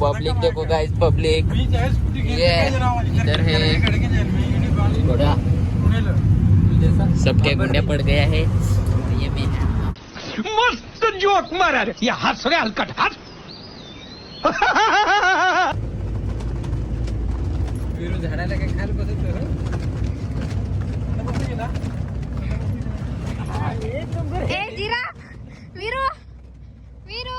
Public देखो guys public ये इधर है. सबके गुंडे पड़ गया है. ये मैं मस्त जोक मारा रे. या हंस रे हलकट हंस. झाडाला काय खायला बसत ए जिरा वीरू वीरू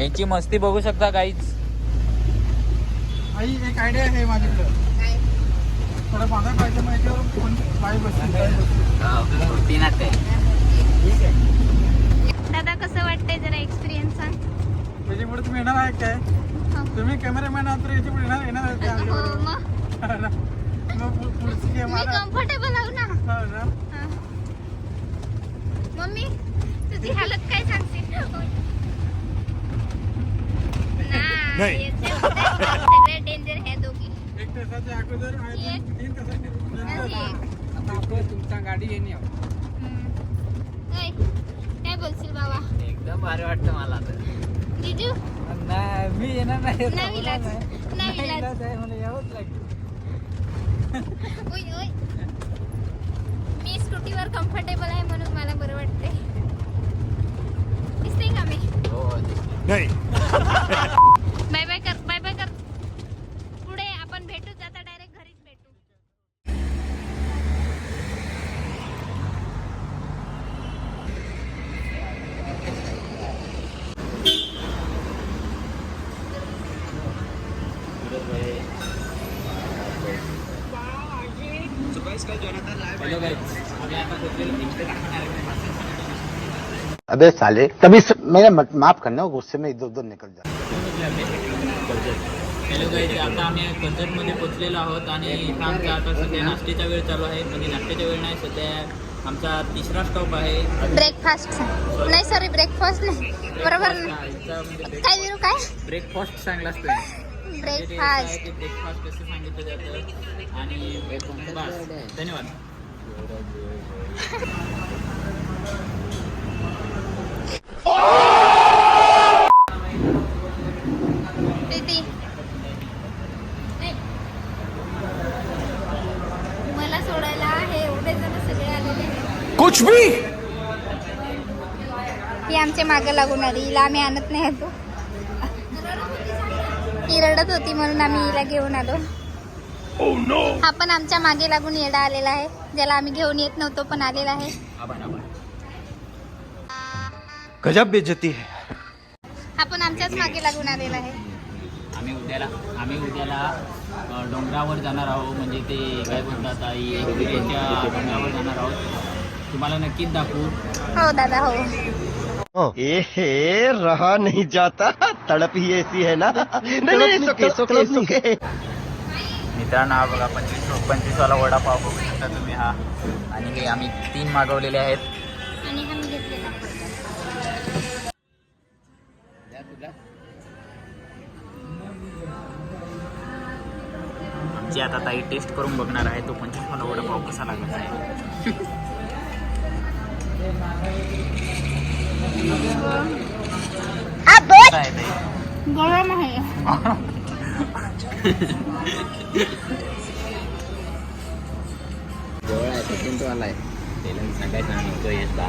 यांची मस्ती बघू शकता काहीच आई एक आयडिया आहे माझ्याकडं. थोडं माझा पाहिजे माहितीवर कोण बाई बसली बाई बसली. दादा कसं वाटतंय जरा एक्सपिरियन्स सांग? त्याच्यापुढे तुम्ही येणार आहे काय? हो. तुम्ही कॅमेरामॅन आहात तर याच्यापुढे येणार येणार आहे का हो आमच्याबरोबर? मग? मग पु- पुढची गेम मी आता कम्फर्टेबल आहो ना? हो ना? हा. मम्मी तुझी हालत काय सांगते नाही. डेंजर आहे दोघी. एक तासाच्या अगोदर एक. तीन तासाच्या नंतर. नाही. तुमचा गाडी येणे हम्म. काय काय बोलशील बाबा? एकदम भारी वाटतं मला तर. जिजू नाही मी येणार नाही. नाही विलाज नाही. विलाज आहे मला यावंच लागेल. ओय ओय मी स्कूटीवर कम्फर्टेबल आहे म्हणून मला बरं वाटतंय. दिसते का मी हो नाही बाय बाय कर बाय बाय कर पुढे आपण भेटूच आता डायरेक्ट घरीच भेटू हॅलो गाईज आम्ही आता पोहोचलेलो इकडे टाकणार अबे साले तभी स- मेरा मत- माफ करना गुस्से में इधर उधर निकल जा। हॅलो गाईज आता आम्ही कर्जतमध्ये पोहोचलेलो आहोत आणि इथं आमचा आता सध्या नाश्त्याचा वेळ चालू आहे. म्हणजे नाश्त्याचा वेळ नाही सध्या आमचा तिसरा स्टॉप आहे. ब्रेकफास्ट नाही सॉरी ब्रेकफास्ट नाही. बरोबर म्हणजे काय विरू काय? ब्रेकफास्ट चांगला असतो ब्रेकफास्ट ब्रेकफास्ट कसं सांगितलं जातं. आणि बस धन्यवाद प्रीती नाही. मला सोडायला हे एवढे जण सगळे आलेले भी ही आमच्या मागे लागून आली. हिला आम्ही आणत नाही येतो ही रडत होती म्हणून आम्ही हिला घेऊन आलो. हा पण आमच्या मागे लागून येडा आलेला आहे. ज्याला आम्ही घेऊन येत नव्हतो पण आलेला आहे. गजब बेइज्जती है। हा पण आमच्याच मागे लागून आलेला आहे. आम्ही उद्याला आम्ही उद्याला डोंगरावर जाणार आहोत. म्हणजे ते काय बोलतात आई डोंगरावर जाणार आहोत. तुम्हाला नक्कीच दाखवू. हो दादा हो. ए रहा नहीं जाता. तड़प ही ऐसी है ना. नहीं नहीं सुके सुके सुके मित्रांनो हा बघा पंचवीस पंचवीसवाला वडापाव बघू शकता तुम्ही हा. आणि हे आम्ही तीन मागवलेले आहेत. आणि मी घेतलेला आमची आता ताई टेस्ट करून बघणार आहे तो पंचवीसवाला वडापाव कसा लागत आहे. कसा आहे ताई? गरम आहे गोळा आहे कोणतो आला आहे त्याला सांगायचं ना नेमकं येत बा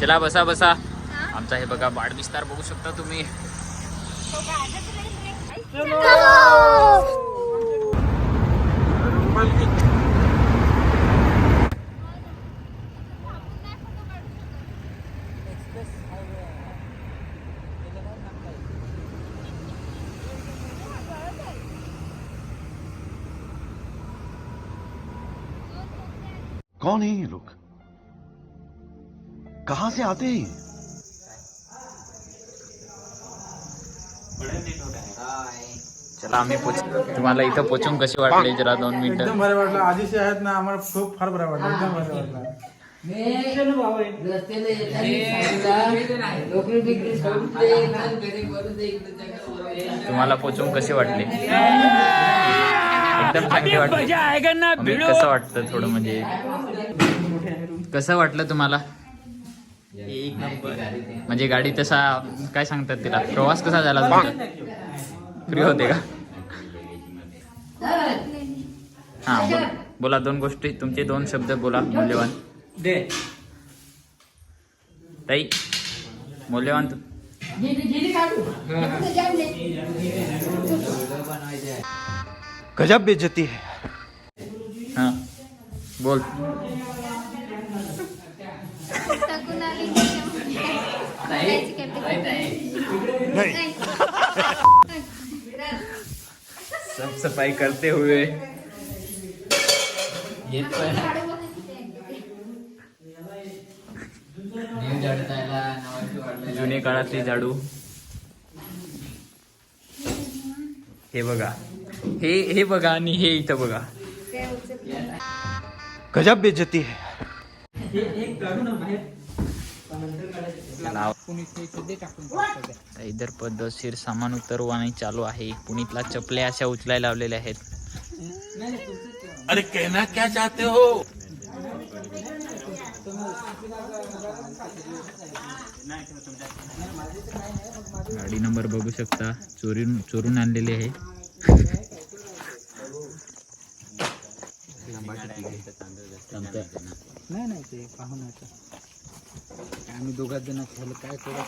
चला। बसा बसा. आमचा हे बघा वाढविस्तार बघू शकता तुम्ही. कौन है ये लोग? कहां से आते हैं ये? चला आम्ही पोच तुम्हाला इथं पोचून कसे वाटले? जरा दोन एकदम मिनिटं बरं वाटलं आधीचे आहेत ना आम्हाला खूप फार बरं वाटलं. एकदम बरं वाटलं. तुम्हाला पोचून कसे वाटले? एकदम चांगले वाटले. मम्मी, कसं वाटतं थोडं म्हणजे? कसं वाटलं तुम्हाला? म्हणजे गाडी तसा काय सांगतात तिला? प्रवास कसा झाला तुमचा? फ्री होते का? हा बोला. बोला दोन गोष्टी. तुमचे दोन शब्द बोला मौल्यवान. ताई मौल्यवान तू- गजब बेइज्जती है। हा बोल. त्याच्यामध्ये. साफ सफाई करते हुए. येत पण जुने काळातली झाडू. हे बघा. हे हे बघा आणि हे इथं बघा. गजब बेइज्जती है. इधर पद्धतशीर सामान उतरवाणी चालू आहे. पुणीतला चपल्या अशा उचलायला लावलेल्या आहेत. अरे कहना क्या चाहते हो? गाडी नंबर बघू शकता. चोरून चोरून आणलेली आहे. नाही नाही ते पाहुण्याचं आम्ही दोघात जण झालं काय थोडं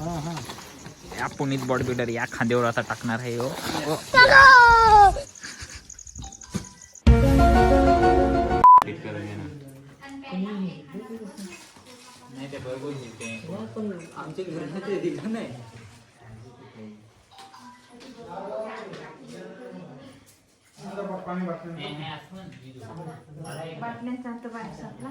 हां हां. या पुनीत बॉडी बिल्डर या खांद्यावर आता टाकणार आहे हो. बाटल्यांचा तो बाहेर संपला.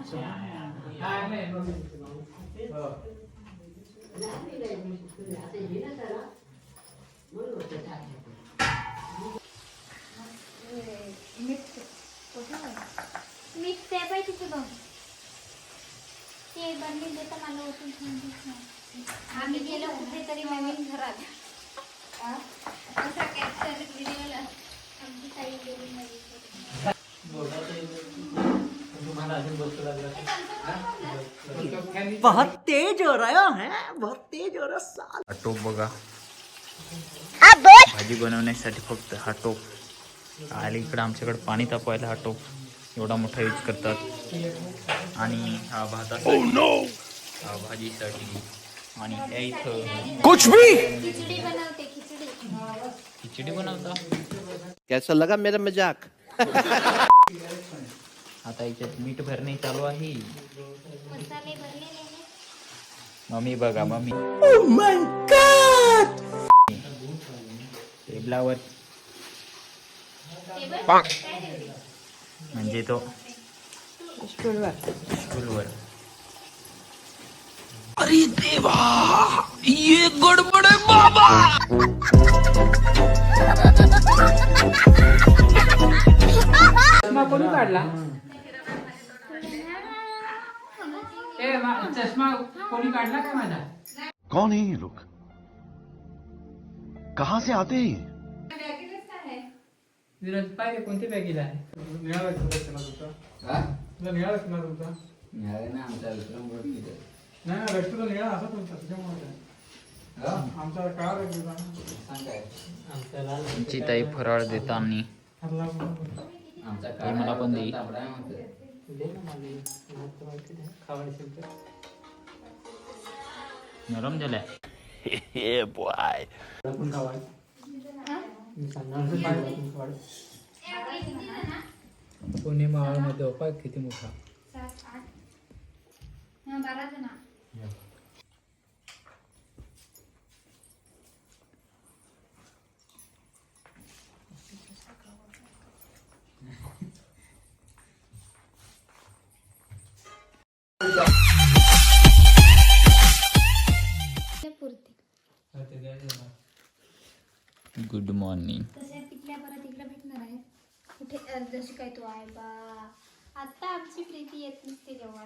ते पाहिजे तुझं ते बनले देता मला ओतून सांगितलं. आम्ही गेलो कुठेतरी नवीन घरात. असा कॅप्चर व्हिडिओला बहुत तेज हो रहा है बहुत तेज हो रहा हा टोप बघा. भाजी बनवण्यासाठी फक्त हा टोप. आणि इकडं आमच्याकडे पाणी तापवायला हा टोप. एवढा मोठा यूज करतात. आणि हा भातासाठी हा भाजीसाठी आणि कुछ भी. खिचडी बनवते खिचडी. खिचडी बनवता? कैसा लगा मेरा मजाक? आता याच्यात मीठ भरणे चालू आहे. मम्मी बघा मम्मी. टेबलावर. म्हणजे तो स्टूलवर चष्मा कोणी काढला? ए मा- चष्मा कोणी काढला का माझा? कौन है ये लोग? कहाँ से आते हैं ये? विराज पाहिजे कोणती बॅगीला आहे निळा बॅग तुला तुमचा. तुला निळा बॅग तुला तुमचा. नाही निळा असा तुमचा त्याच्यामुळे आमचा आमची ताई फराळ देताना मला पण देई नरम झाल्या. तुमचं वाढ. पुणे मावळमध्ये उपाय किती मोठा. हा बारा जण ते द्यायचं गुड मॉर्निंग तसे तिथल्या परत इकडे भेटणार आहे. कुठे अ, जशी काय तू आहे बा. आता आमची प्रीती येत नसते जेव्हा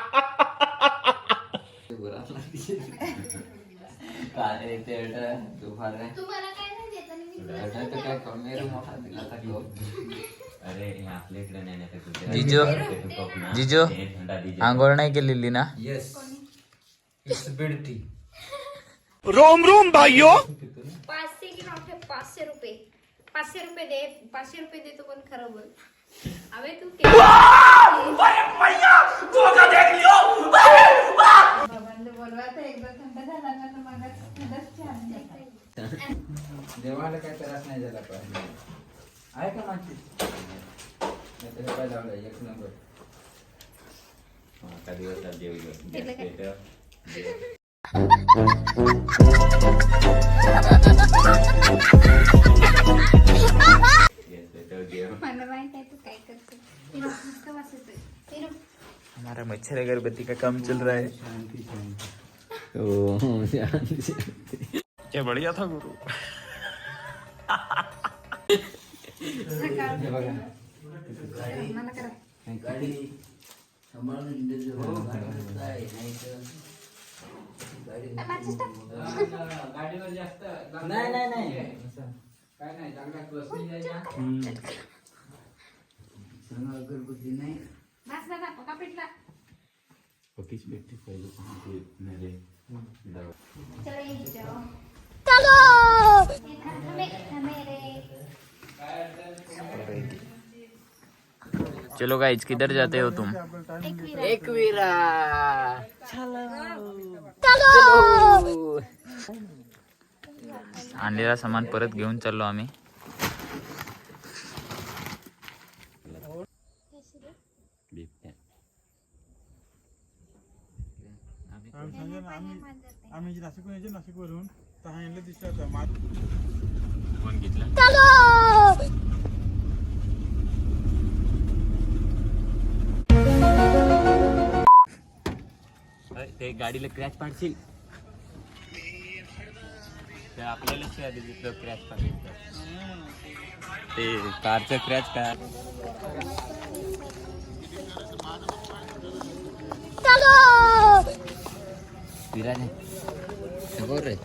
तुम्हाला काय नाही देत आणि मी जिजो. जिजो. आंघोळ नाही केलेली ना? रोम रोम भाइयों पाचशे की पाचशे रुपये. पाचशे रुपये दे पाचशे रुपये देतो पण खरं बोल. अबे तू बाबांना बोलवा तर एकदा थंड झाला ना तर मग थंडच देवाला काय त्रास नाही झाला पाहिजे आहे का माझी काय लावलं एक नंबर. मला माहीत आहे तू काय करतो तिला मस्त वाचतोय तिला हमारा मच्छर अगरबत्ती का काम चल रहा है? क्या बढ़िया था गुरु मला करा माझी टाक. गाडीवर जास्त नाही नाही नाही काय नाही चांगला जायचा अगरबत्ती नाही बस दादा पका पिटला चलो ये जाओ चलो। चलो गाइज़ किधर जाते हो तुम? एक वीरा आणलेला सामान परत घेऊन चाललो आम्ही. आम्ही नाशिकहून यायचे नाशिकवरून तर कोण घेतला? ते गाडीला क्रॅच पाडशील. ते आपल्याला शिवाय दिसलं क्रॅच पाडायचं. ते कारचं क्रॅच काय विराज रे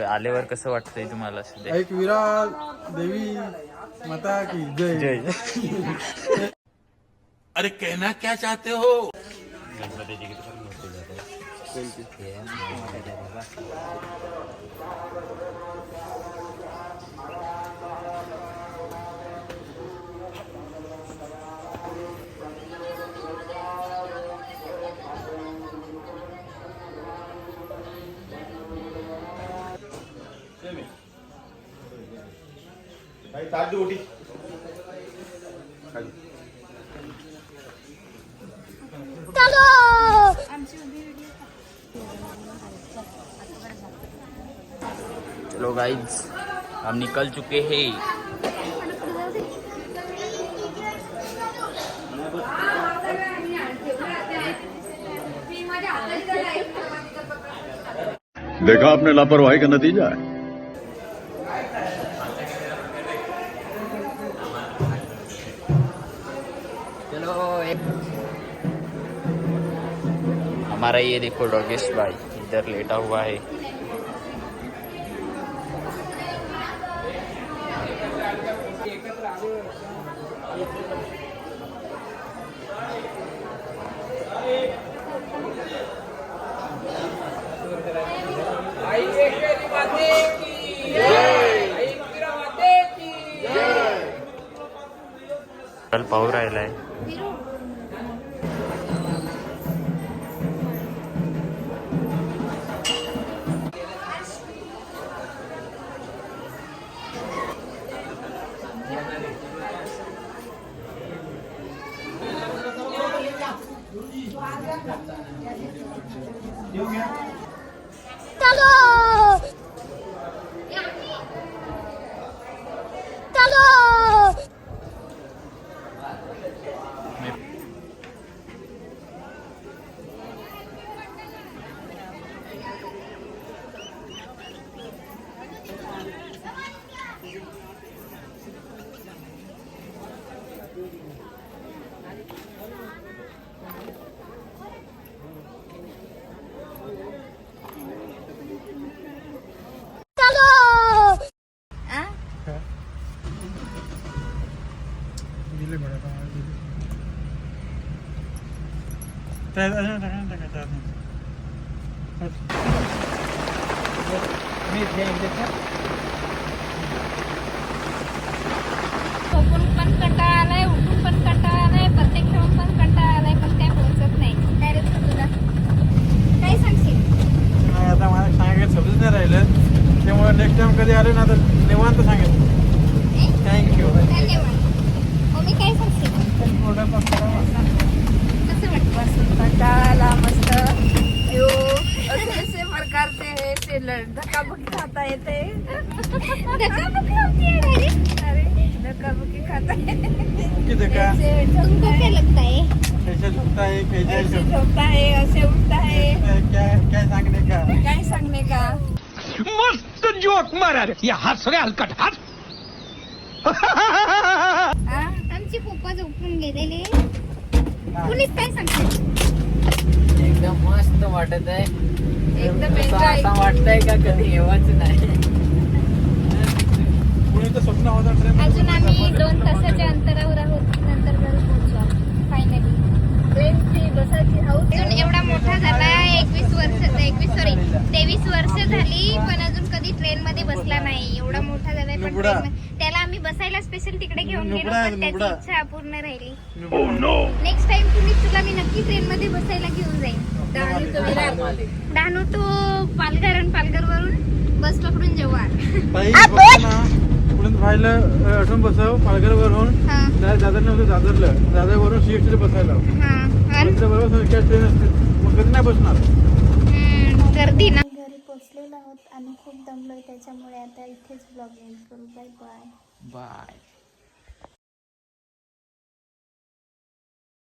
आल्यावर कसं वाटतंय तुम्हाला सध्या? एक विरा देवी माता की जय. जय. अरे कहना क्या चाहते हो चलो। गाइज़ हम निकल चुके हैं। देखा आपने लापरवाही का नतीजा है। हमारा ये देखो डॉगेश भाई इधर लेटा हुआ है। कल पाहू राहिलाय। झोपून पण कंटाळा आलाय उठून पण कंटाळा आलाय प्रत्येक खेळून पण कंटाळा आलाय पण काय पोहोचत नाही. रे तुला? काय सांगशील? नाही, आता मला सांगायला शब्दच नाही राहिलं. त्यामुळे नेक्स्ट टाइम कधी आले ना तर निवांत सांगेल थँक्यू धन्यवाद. मम्मी काय सांगशील? कसं कंटाळाला मस्त. यो असे प्रकारचे हे ते धक्काबुक्की खाता येते. होती है. अरे धक्काबुक्की खाता येते. किती का ऐसे तुमको क्या लगता है कैसे झुकता है कैसे है ऐसे उठता है क्या क्या सांगने का? काय सांगने का? मस्त जोक मारा रे. या हंस रे हलकट. हंस? आमचे पप्पा झोपून गेलेले. कुणीच काय सांगते एकदम मस्त वाटत आहे. एकदम असं वाटतंय का कधी येवाच नाही. ट्रेन अजून आम्ही दोन तासाच्या अंतरावर आहोत नंतर घरी पोहोचू फायनली ट्रेनची बसाची हाऊस अजून एवढा मोठा झाला एकवीस वर्ष एकवीस सॉरी तेवीस वर्ष झाली पण अजून कधी ट्रेन मध्ये बसला नाही. एवढा मोठा झालाय पण. train मध्ये- त्याला आम्ही बसायला स्पेशल तिकडे घेऊन गेलो पण त्याची. इच्छा अपूर्ण राहिली. नेक्स्ट टाइम तुम्ही तुला मी नक्की ट्रेन मध्ये बसायला घेऊन जाईन. डहाणू टू पालघर आणि पालघर वरून बस पकडून जेव्हा पुढून राहिलं आठवून बसव? पालघर वरून हा दादर नव्हतं दादरलं. बसायला. हा बरोबर ट्रेन असते मग कधी नाही बसणार? गर्दी ना. आहोत. आणि खूप दमलोय त्याच्यामुळे आता इथेच ब्लॉग एंड करू बाय बाय बाय